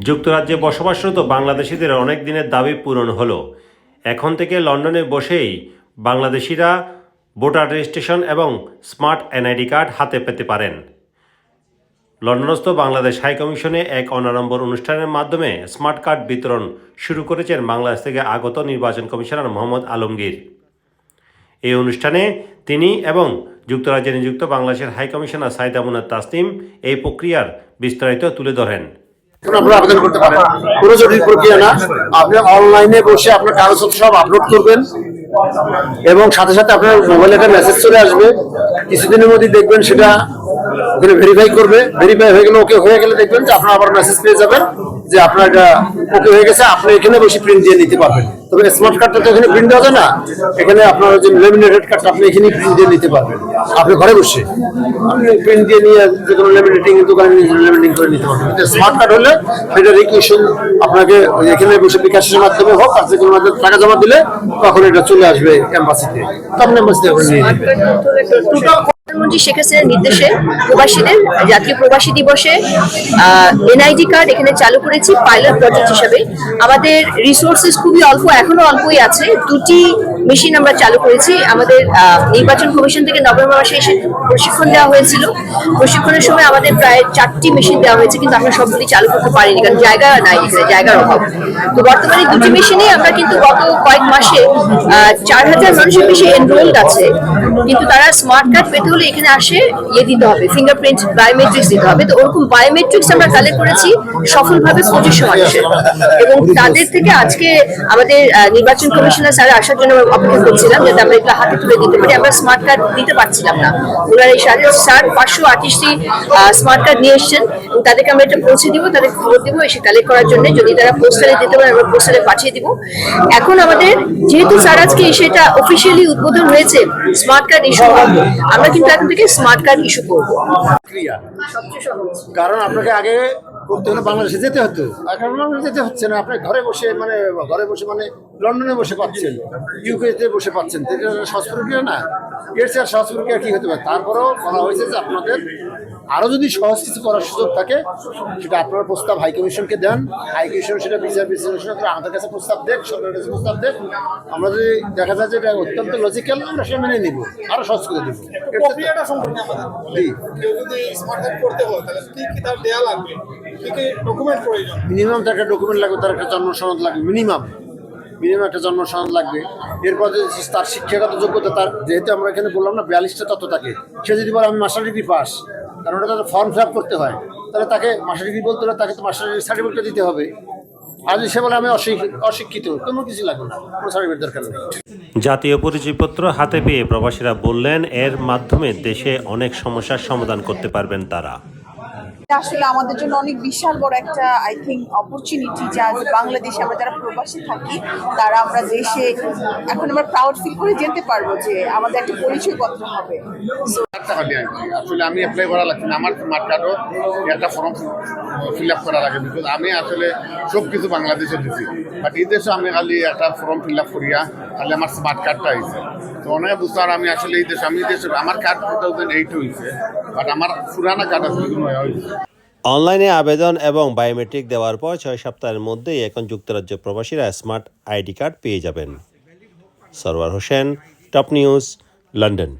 যুক্তরাজ্যে বসবাসরত বাংলাদেশিদের অনেক দিনের দাবি পূরণ হলো। এখন থেকে লন্ডনে বসেই বাংলাদেশিরা ভোটার রেজিস্ট্রেশন এবং স্মার্ট এনআইডি কার্ড হাতে পেতে পারেন। লন্ডনস্থ বাংলাদেশ হাই কমিশনে এক অনাড়ম্বর অনুষ্ঠানের মাধ্যমে স্মার্ট কার্ড বিতরণ শুরু করেছেন বাংলাদেশ থেকে আগত নির্বাচন কমিশনার মোহাম্মদ আলমগীর। এই অনুষ্ঠানে তিনি এবং যুক্তরাজ্যে নিযুক্ত বাংলাদেশের হাই কমিশনার সাইদ আবুনার তাসনিম এই প্রক্রিয়ার বিস্তারিত তুলে ধরেন। আবেদন করতে পারেন। কোনো জটিল প্রক্রিয়া না। আপনি অনলাইনে বসে আপনার কাগজপত্র সব আপলোড করবেন এবং সাথে সাথে আপনার মোবাইলে একটা মেসেজ চলে আসবে। কিছুদিনের মধ্যে দেখবেন সেটা ওখানে ভেরিফাই করবে। ভেরিফাই হয়ে গেলে ওকে হয়ে গেলে দেখবেন যে আপনার আবার মেসেজ পেয়ে যাবেন যে আপনার এটা ওকে হয়ে গেছে আপনি এখানে বসে প্রিন্ট দিয়ে নিতে পারবেন। তবে স্মার্ট কার্ডটা তো এখানে প্রিন্ট দেওয়া যায় না। এখানে আপনার যে লেমিনেটেড কার্ডটা আপনি এখানে প্রিন্ট দিয়ে নিতে পারবেন। আপনি ঘরে বসে আপনি প্রিন্ট দিয়ে নিয়ে যে কোনো লেমিনেটিং দোকানে নিয়ে লেমিনেটিং করে নিতে পারবেন। কিন্তু স্মার্ট কার্ড হলে সেটা রিকুয়েশন আপনাকে এখানে বসে বিকাশের মাধ্যমে হোক আর যে কোনো মাধ্যমে টাকা জমা দিলে তখন এটা চলে আসবে এম্বাসিতে তখন এম্বাসিতে আপনি নিয়ে নেবেন। প্রধানমন্ত্রী শেখ হাসিনার নির্দেশে প্রবাসীদের, জাতীয় প্রবাসী দিবসে এনআইডি কার্ড এখানে চালু করেছি, পাইলট প্রজেক্ট হিসাবে। আমাদের রিসোর্সেস খুবই অল্প এখনও অল্পই আছে। দুটি মেশিন আমরা চালু করেছি। আমাদের নির্বাচন কমিশন থেকে নভেম্বর মাসে এসে প্রশিক্ষণ দেওয়া হয়েছিল। প্রশিক্ষণের সময় আমাদের প্রায় চারটি মেশিন দেওয়া হয়েছে, কিন্তু আমরা সবগুলি চালু করতে পারিনি, কারণ জায়গা নাই এখানে, জায়গার অভাব। তো বর্তমানে দুটি মেশিনে আমরা কিন্তু গত কয়েক মাসে চার হাজার মানুষের বেশি এনরোল্ড আছে। কিন্তু তারা স্মার্ট কার্ড পেতে হলে এখানে আসে ইয়ে দিতে হবে ফিঙ্গারপ্রিন্ট বায়োমেট্রিক্স দিতে হবে। তো ওরকম বায়োমেট্রিক্স আমরা কালেক্ট করেছি সফলভাবে পঁচিশশো মানুষের এবং তাদের থেকে আজকে আমাদের নির্বাচন কমিশনার স্যার আসার জন্য আমরা অপেক্ষা করছিলাম যাতে আমরা এগুলো হাতে তুলে দিতে পারি। আমরা স্মার্ট কার্ড দিতে পারছিলাম না। ওনারা এই সাড়ে স্যার পাঁচশো আটত্রিশটি স্মার্ট কার্ড নিয়ে এসছেন। তাদেরকে আমরা এটা পৌঁছে দিব, তাদের খবর দিব, এসে কালেক্ট করার জন্য। যদি তারা পোস্টারে দিতে পারে, আমরা পোস্টারে পাঠিয়ে দিব। এখন আমাদের, যেহেতু স্যার আজকে এসে এটা অফিসিয়ালি উদ্বোধন হয়েছে স্মার্ট কার্ড ইস্যু হবে। আমরা কিন্তু এখন থেকে স্মার্ট কার্ড ইস্যু করব। ক্রিয়া সবচেয়ে সহজ। কারণ আপনাকে আগে করতে হলে বাংলাদেশে যেতে হতো। এখন বাংলাদেশে যেতে হচ্ছে না। আপনি ঘরে বসে মানে ঘরে বসে মানে লন্ডনে বসে পাচ্ছেন ইউকেতে বসে পাচ্ছেন। এটা সহজ প্রক্রিয়া না? এর চেয়ে সহজ প্রক্রিয়া কি হতে পারে? তারপরেও বলা হয়েছে যে আপনাদের আরও যদি সহজ কিছু করার সুযোগ থাকে সেটা আপনার প্রস্তাব হাই কমিশনকে দেন। হাই কমিশন সেটা বিচার বিশ্লেষণ করে আমাদের কাছে প্রস্তাব দেখ সরকারের কাছে প্রস্তাব দেখ। আমরা যদি দেখা যায় যে এটা অত্যন্ত লজিক্যাল আমরা সেটা মেনে নিব আরও সহজ করে দেবো। মিনিমাম তার একটা ডকুমেন্ট লাগবে তার একটা জন্ম সনদ লাগবে মিনিমাম মিনিমাম একটা জন্ম সনদ লাগবে। এরপর তার শিক্ষাগত যোগ্যতা, তার যেহেতু আমরা এখানে বললাম না, বিয়াল্লিশটা তত্ত্ব থাকে, সে যদি বলে আমি মাস্টার ডিগ্রি পাস কারণ ওটা তাদের ফর্ম ফিল করতে হয়, তাহলে তাকে মাস্টার ডিগ্রি বলতে হলে তাকে তো মাস্টার ডিগ্রি সার্টিফিকেটটা দিতে হবে। যদি সে বলে আমি অশিক্ষিত, কোনো কিছু লাগবে না, কোনো সার্টিফিকেট দরকার নেই। জাতীয় পরিচয়পত্র হাতে পেয়ে প্রবাসীরা বললেন, এর মাধ্যমে দেশে অনেক সমস্যার সমাধান করতে পারবেন তারা। এটা আসলে আমাদের জন্য অনেক বিশাল বড় একটা আই থিঙ্ক অপরচুনিটি যা বাংলাদেশে আমরা যারা প্রবাসী থাকি, তারা আমরা দেশে এখন আমরা প্রাউড ফিল করে যেতে পারব যে আমাদের একটা পরিচয়পত্র হবে। আসলে আমি অ্যাপ্লাই করা লাগছে না। আমার স্মার্ট কার্ডও একটা ফর্ম ফিল আপ করা লাগে বিকজ আমি আসলে সব কিছু বাংলাদেশে দিছি। বাট এই দেশে আমি খালি একটা ফর্ম ফিল আপ করিয়া খালি আমার স্মার্ট কার্ডটা হয়েছে তো অনেক বুঝতে আর আমি আসলে এই দেশে আমি দেশে আমার কার্ড টু থাউজেন্ড এইট হয়েছে বাট আমার পুরানা কার্ড আসলে কোনো হয়েছে অনলাইনে আবেদন এবং বায়োমেট্রিক দেওয়ার পর ছয় সপ্তাহের মধ্যেই এখন যুক্তরাজ্য প্রবাসীরা স্মার্ট আইডি কার্ড পেয়ে যাবেন। Sarwar Hossain top news London